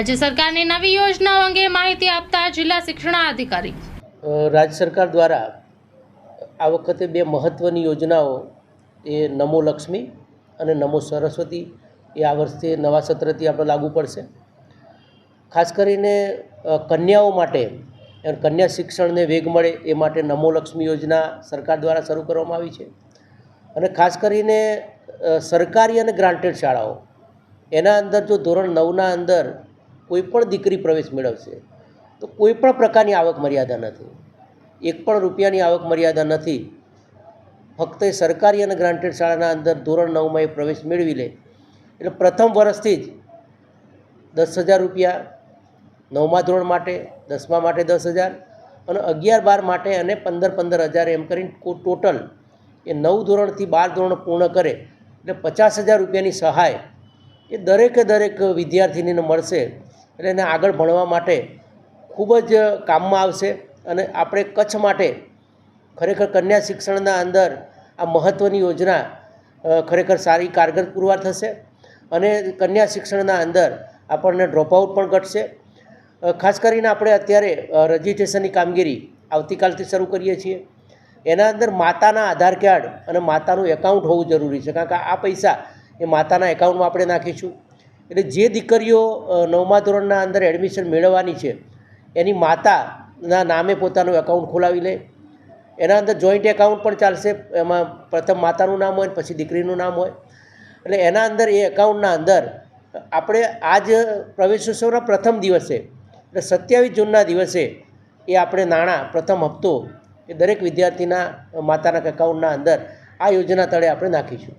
રાજ્ય સરકારની નવી યોજનાઓ અંગે માહિતી આપતા જિલ્લા શિક્ષણાધિકારી રાજ્ય સરકાર દ્વારા આ વખતે બે મહત્ત્વની યોજનાઓ, એ નમો લક્ષ્મી અને નમો સરસ્વતી, એ આ વર્ષથી નવા સત્રથી આપણે લાગુ પડશે. ખાસ કરીને કન્યાઓ માટે કન્યા શિક્ષણને વેગ મળે એ માટે નમો લક્ષ્મી યોજના સરકાર દ્વારા શરૂ કરવામાં આવી છે. અને ખાસ કરીને સરકારી અને ગ્રાન્ટેડ શાળાઓ. એના અંદર જો ધોરણ નવના અંદર કોઈ પણ દીકરી પ્રવેશ મેળવશે, તો કોઈ પણ પ્રકારની આવક મર્યાદા નથી. એક પણ રૂપિયાની આવક મર્યાદા નથી. ફક્ત એ સરકારી અને ગ્રાન્ટેડ શાળાના અંદર ધોરણ નવમાં એ પ્રવેશ મેળવી લે. એટલે પ્રથમ વર્ષથી જ દસ હજાર રૂપિયા નવમા ધોરણ માટે, દસમા માટે દસ હજાર અને અગિયાર બાર માટે અને પંદર પંદર હજાર એમ કરીને ટોટલ એ નવ ધોરણથી બાર ધોરણ પૂર્ણ કરે, એટલે પચાસ હજાર રૂપિયાની સહાય એ દરેકે દરેક વિદ્યાર્થીનીને મળશે. એટલે એને આગળ ભણવા માટે ખૂબ જ કામમાં આવશે અને આપણે કચ્છ માટે ખરેખર કન્યા શિક્ષણના અંદર આ મહત્ત્વની યોજના ખરેખર સારી કારગર પુરવાર થશે અને કન્યા શિક્ષણના અંદર આપણને ડ્રોપઆઉટ પણ ઘટશે. ખાસ કરીને આપણે અત્યારે રજિસ્ટ્રેશનની કામગીરી આવતીકાલથી શરૂ કરીએ છીએ. એના અંદર માતાના આધાર કાર્ડ અને માતાનું એકાઉન્ટ હોવું જરૂરી છે. કારણ કે આ પૈસા એ માતાના એકાઉન્ટમાં આપણે નાખીશું. એટલે જે દીકરીઓ નવમા ધોરણના અંદર એડમિશન મેળવવાની છે, એની માતાના નામે પોતાનું એકાઉન્ટ ખોલાવી લે. એના અંદર જોઈન્ટ એકાઉન્ટ પણ ચાલશે, એમાં પ્રથમ માતાનું નામ હોય પછી દીકરીનું નામ હોય. એટલે એના અંદર એ એકાઉન્ટના અંદર આપણે આજ પ્રવેશોત્સવના પ્રથમ દિવસે, એટલે સત્યાવીસ જૂનના દિવસે એ આપણે નાણાં પ્રથમ હપ્તો એ દરેક વિદ્યાર્થીના માતાના એકાઉન્ટના અંદર આ યોજના તળે આપણે નાખીશું.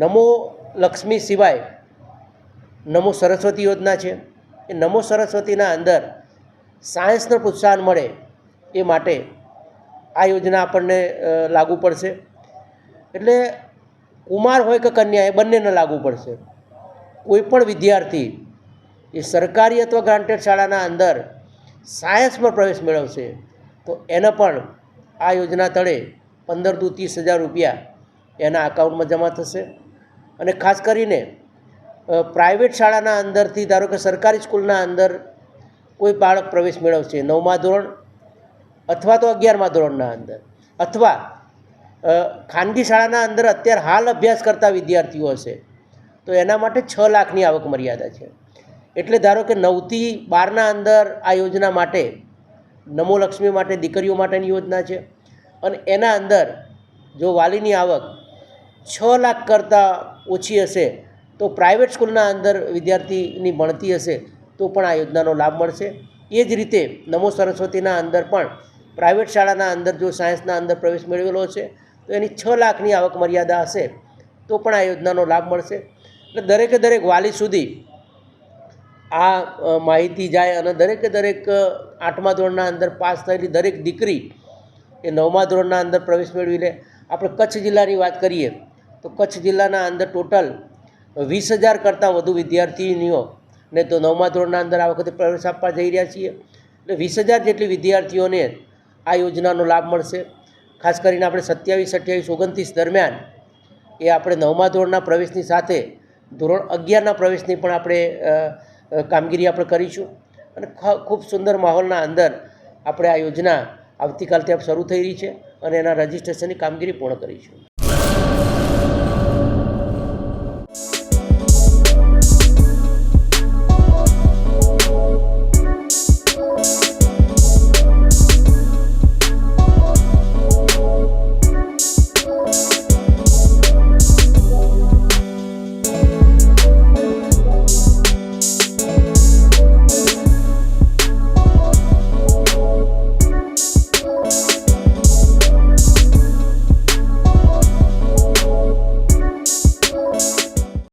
નમો લક્ષ્મી સિવાય નમો સરસ્વતી યોજના છે. એ નમો સરસ્વતીના અંદર સાયન્સને પ્રોત્સાહન મળે એ માટે આ યોજના આપણને લાગુ પડશે. એટલે કુમાર હોય કે કન્યા એ બંનેને લાગુ પડશે. કોઈ પણ વિદ્યાર્થી એ સરકારી અથવા ગ્રાન્ટેડ શાળાના અંદર સાયન્સમાં પ્રવેશ મેળવશે, તો એને પણ આ યોજના તળે પંદર ટુ ત્રીસ હજાર રૂપિયા એના અકાઉન્ટમાં જમા થશે. અને ખાસ કરીને પ્રાઇવેટ શાળાના અંદરથી, ધારો કે સરકારી સ્કૂલના અંદર કોઈ બાળક પ્રવેશ મેળવશે, નવમા ધોરણ અથવા તો અગિયારમા ધોરણના અંદર. અથવા ખાનગી શાળાના અંદર અત્યારે હાલ અભ્યાસ કરતા વિદ્યાર્થીઓ હશે, તો એના માટે છ લાખની આવક મર્યાદા છે. એટલે ધારો કે નવથી બારના અંદર આ યોજના માટે, નમો લક્ષ્મી માટે, દીકરીઓ માટેની યોજના છે, અને એના અંદર જો વાલીની આવક છ લાખ કરતાં ઓછી હશે તો પ્રાઇવેટ સ્કૂલના અંદર વિદ્યાર્થીની ભણતી હશે તો પણ આ યોજનાનો લાભ મળશે. એ જ રીતે નમો સરસ્વતીના અંદર પણ પ્રાઇવેટ શાળાના અંદર જો સાયન્સના અંદર પ્રવેશ મેળવેલો છે, તો એની છ લાખની આવક મર્યાદા હશે, તો પણ આ યોજનાનો લાભ મળશે. એટલે દરેકે દરેક વાલી સુધી આ માહિતી જાય અને દરેકે દરેક આઠમા ધોરણના અંદર પાસ થયેલી દરેક દીકરી એ નવમા ધોરણના અંદર પ્રવેશ મેળવી લે. આપણે કચ્છ જિલ્લાની વાત કરીએ, તો કચ્છ જિલ્લાના અંદર ટોટલ વીસ હજાર કરતાં વધુ વિદ્યાર્થીનીઓ ને તો નવમા ધોરણના અંદર આ વખતે પ્રવેશ આપવા જઈ રહ્યા છીએ. એટલે વીસ હજાર જેટલી વિદ્યાર્થીઓને આ યોજનાનો લાભ મળશે. ખાસ કરીને આપણે સત્યાવીસ, અઠ્યાવીસ, ઓગણત્રીસ દરમિયાન એ આપણે નવમા ધોરણના પ્રવેશની સાથે ધોરણ અગિયારના પ્રવેશની પણ આપણે કામગીરી આપણે કરીશું. અને ખૂબ સુંદર માહોલના અંદર આપણે આ યોજના આવતીકાલથી આપ શરૂ થઈ રહી છે અને એના રજિસ્ટ્રેશનની કામગીરી પૂર્ણ કરીશું.